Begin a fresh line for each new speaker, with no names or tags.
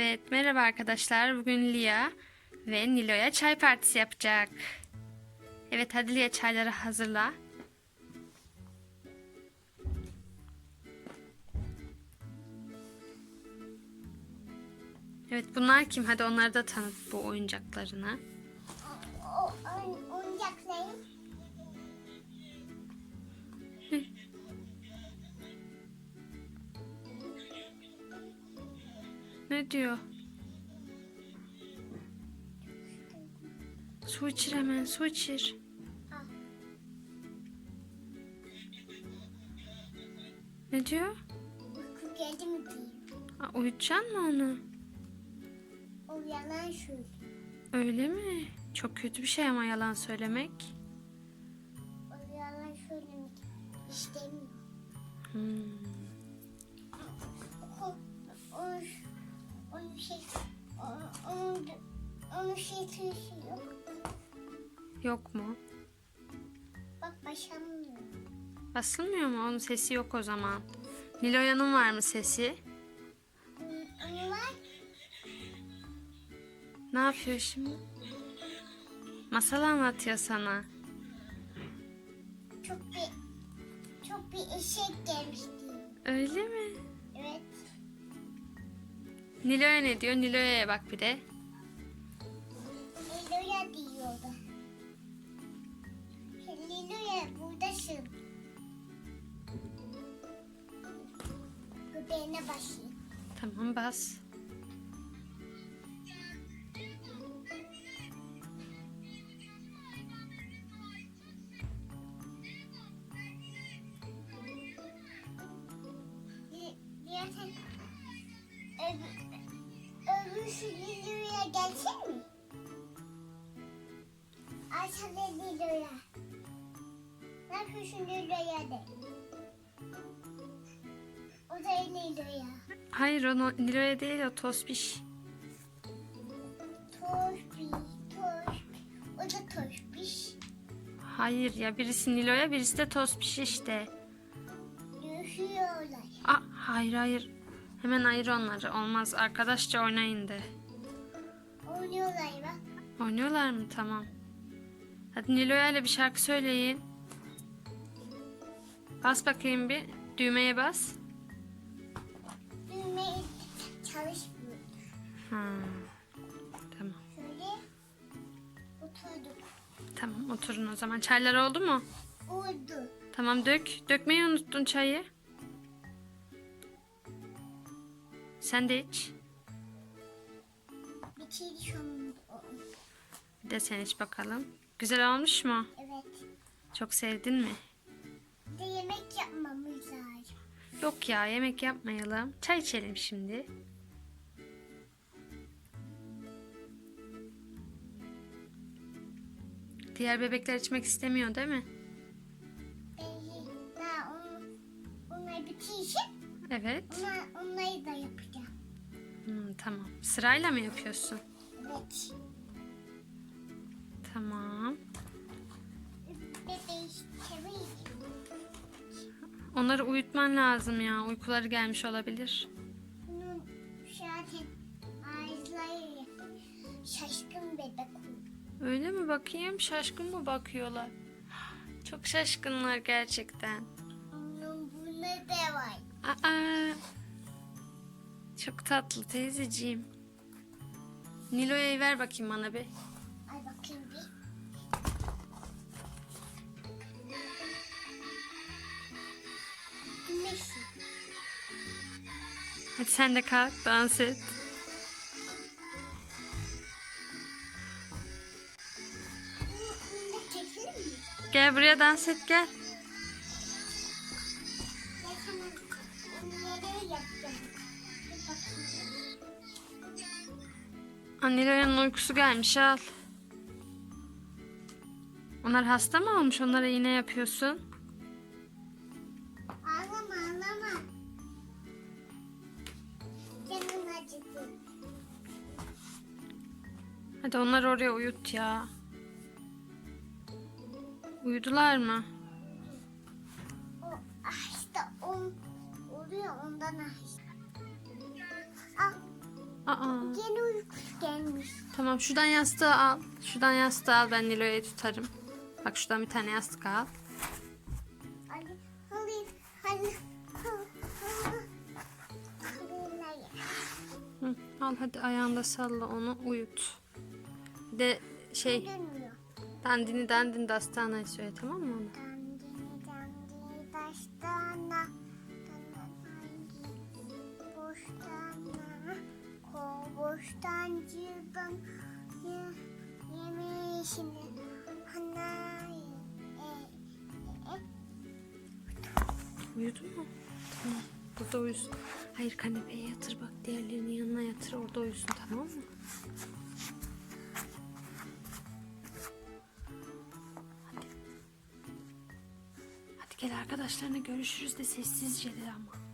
Evet, merhaba arkadaşlar. Bugün Lia ve Nilo'ya çay partisi yapacak. Evet, hadi Lia çayları hazırla. Evet, bunlar kim? Hadi onları da tanıt bu oyuncaklarını.
Ne
diyor? Su içir hemen, su içir. Ne diyor?
Uyku geldi mi diyeyim.
Aa, uyutacaksın mı onu?
O yalan söylüyor.
Öyle mi? Çok kötü bir şey ama yalan söylemek.
O yalan söylemek istemiyor.
Hmm.
Onun sesi yok.
Yok mu?
Bak başlamıyor.
Basılmıyor mu? Onun sesi yok o zaman. Niloya'nın var mı sesi?
Var.
Ne yapıyor şimdi? Masal anlatıyor sana.
Çok bir, çok bir eşek gelmişti.
Öyle mi?
Evet.
Niloya ne diyor? Niloya'ya bak bir de.
Buradasın. Göbeğine basayım.
Tamam bas.
Öbür, öbürsü Liloya gelsin mi? Aşağıda Liloya. Yapıyorsun Liloya de? O da Liloya.
Hayır o no- Niloya değil o Tospiş.
Toşbi, toşbi. O da toşbiş.
Hayır ya birisi Niloya birisi de Tospiş işte.
Görüşüyorlar.
Aa, hayır hayır. Hemen ayır onları. Olmaz. Arkadaşça oynayın de.
Oynuyorlar bak.
Oynuyorlar mı? Tamam. Hadi Nilo'ya ile bir şarkı söyleyin. Bas bakayım bir. Düğmeye bas.
Düğme çalışmıyor.
Ha. Tamam.
Şöyle oturduk.
Tamam oturun o zaman. Çaylar oldu mu?
Oldu.
Tamam dök. Dökmeyi unuttun çayı. Sen de iç.
Bitirdi sonunda.
Bir de sen iç bakalım. Güzel olmuş mu?
Evet.
Çok sevdin mi?
Bir de yemek yapmamız lazım.
Yok ya yemek yapmayalım. Çay içelim şimdi. Diğer bebekler içmek istemiyor değil mi?
Bitirsin.
Evet.
Onlar, onları da yapacağım.
Hmm, tamam. Sırayla mı yapıyorsun?
Evet.
Tamam. Onları uyutman lazım ya. Uykuları gelmiş olabilir.
Bunun zaten ağızları şaşkın bebek oldu.
Öyle mi bakayım? Şaşkın mı bakıyorlar? Çok şaşkınlar gerçekten.
Onun bunu da var.
Aa, çok tatlı teyzeciğim. Nilo'ya ver bakayım bana bir. Hadi sen de kalk dans et. Gel buraya dans et gel. Nilo'yanın uykusu gelmiş al. Onlar hasta mı olmuş? Onlara iğne yapıyorsun. Hadi onları oraya uyut ya. Uyudular mı?
O ah işte on oluyor ondan ah işte.
Aa.
Gene uykusu gelmiş.
Tamam şuradan yastığı al. Şuradan yastığı al ben Nilo'yu tutarım. Bak şuradan bir tane yastık al.
Hadi, hadi, hadi. Hadi.
Hı, al hadi ayağında salla onu uyut. De şey
Dönmüyor.
dandini dandini dastanayı söyle tamam mı ona?
Dandini dandini daştana. Bostana. Kobostancıdan ye, yemişini. Hanay. E, e, e.
Uyudu mu? Tamam. Burada uyusun. Hayır kanepeye yatır bak. Diğerlerinin yanına yatır. Orada uyusun tamam mı? Gel arkadaşlarına görüşürüz de sessizce de ama.